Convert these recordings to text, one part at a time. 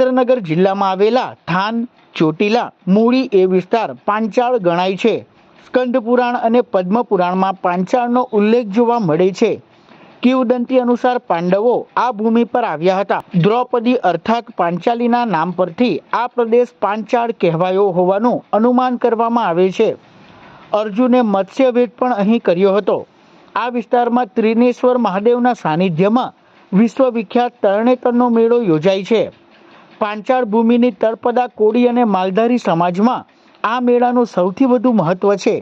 સુરેન્દ્રનગર જિલ્લામાં આવેલા થાન, ચોટીલા, મૂળી એ વિસ્તાર પાંચાળ ગણાય છે. સ્કંદ પુરાણ અને પદ્મ પુરાણમાં પાંચાળનો ઉલ્લેખ જોવા મળે છે. કિવદંતી અનુસાર પાંડવો આ ભૂમિ પર આવ્યા હતા. દ્રૌપદી અર્થાત પાંચાલીના નામ પરથી આ પ્રદેશ પાંચાળ કહેવાયો હોવાનું અનુમાન કરવામાં આવે છે. અર્જુને મત્સ્યભેદ પણ અહીં કર્યો હતો. આ વિસ્તારમાં ત્રિનેશ્વર મહાદેવના સાનિધ્યમાં વિશ્વવિખ્યાત તરણેતરનો મેળો યોજાય છે. પાંચાળ ભૂમિની તળપદા કોળી અને માલધારી સમાજમાં આ મેળાનું સૌથી વધુ મહત્વ છે.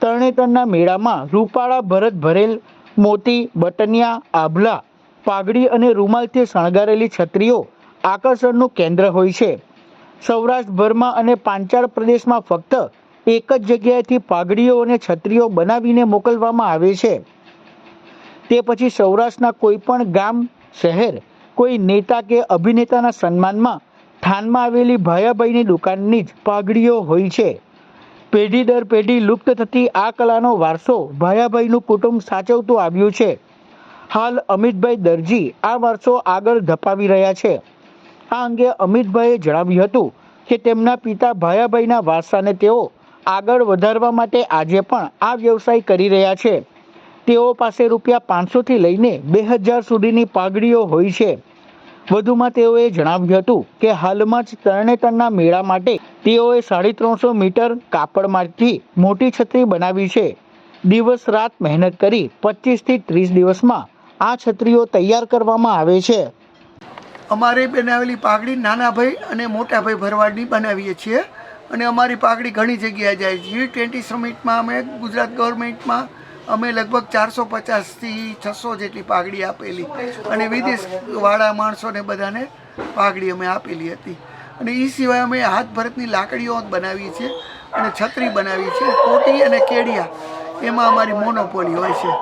તરણેતરના મેળામાં રૂપાળા, ભરત ભરેલ, મોતી, બટનિયા, આભલા, પાઘડી અને રૂમાલથી શણગારેલી છત્રીઓ આકર્ષણનું કેન્દ્ર હોય છે. સૌરાષ્ટ્રભરમાં અને પાંચાળ પ્રદેશમાં ફક્ત એક જ જગ્યાએથી પાઘડીઓ અને છત્રીઓ બનાવીને મોકલવામાં આવે છે. તે પછી સૌરાષ્ટ્રના કોઈ પણ ગામ, શહેર કોઈ નેતા કે અભિનેતાના સન્માનમાં થાનમાં આવેલી ભાયાભાઈની દુકાનની જ પાઘડીઓ હોય છે. પેઢી દર પેઢી લુપ્ત થતી આ કલાનો વારસો ભાયાભાઈનું કુટુંબ સાચવતું આવ્યું છે. હાલ અમિતભાઈ દરજી આ વારસો આગળ ધપાવી રહ્યા છે. આ અંગે અમિતભાઈએ જણાવ્યું હતું કે તેમના પિતા ભાયાભાઈના વારસાને તેઓ આગળ વધારવા માટે આજે પણ આ વ્યવસાય કરી રહ્યા છે. તેઓ પાસે રૂપિયા પાંચસોથી લઈને બે હજાર સુધીની પાઘડીઓ હોય છે. વધુમાં તેઓએ જણાવ્યું હતું કે હાલમાં જ તરણેતરના મેળા માટે તેઓએ સાડી ત્રણસો મીટર કાપડમાંથી મોટી છત્રી બનાવી છે. દિવસ રાત મહેનત કરી પચીસથી ત્રીસ દિવસમાં આ છત્રીઓ તૈયાર કરવામાં આવે છે. અમારે બનાવેલી પાઘડી નાના ભાઈ અને મોટા ભાઈ ભરવાડની બનાવીએ છીએ. અને અમારી પાઘડી ઘણી જગ્યાએ જાય છે. ટ્વેન્ટી સમિટમાં અમે ગુજરાત ગવર્મેન્ટમાં અમે લગભગ ચારસો પચાસથી છસો જેટલી પાઘડી આપેલી. અને વિદેશવાળા માણસોને બધાને પાઘડી અમે આપેલી હતી. અને એ સિવાય અમે હાથ ભરતની લાકડીઓ બનાવી છે અને છત્રી બનાવી છે. કોટી અને કેડિયા, એમાં અમારી મોનોપોલી હોય છે.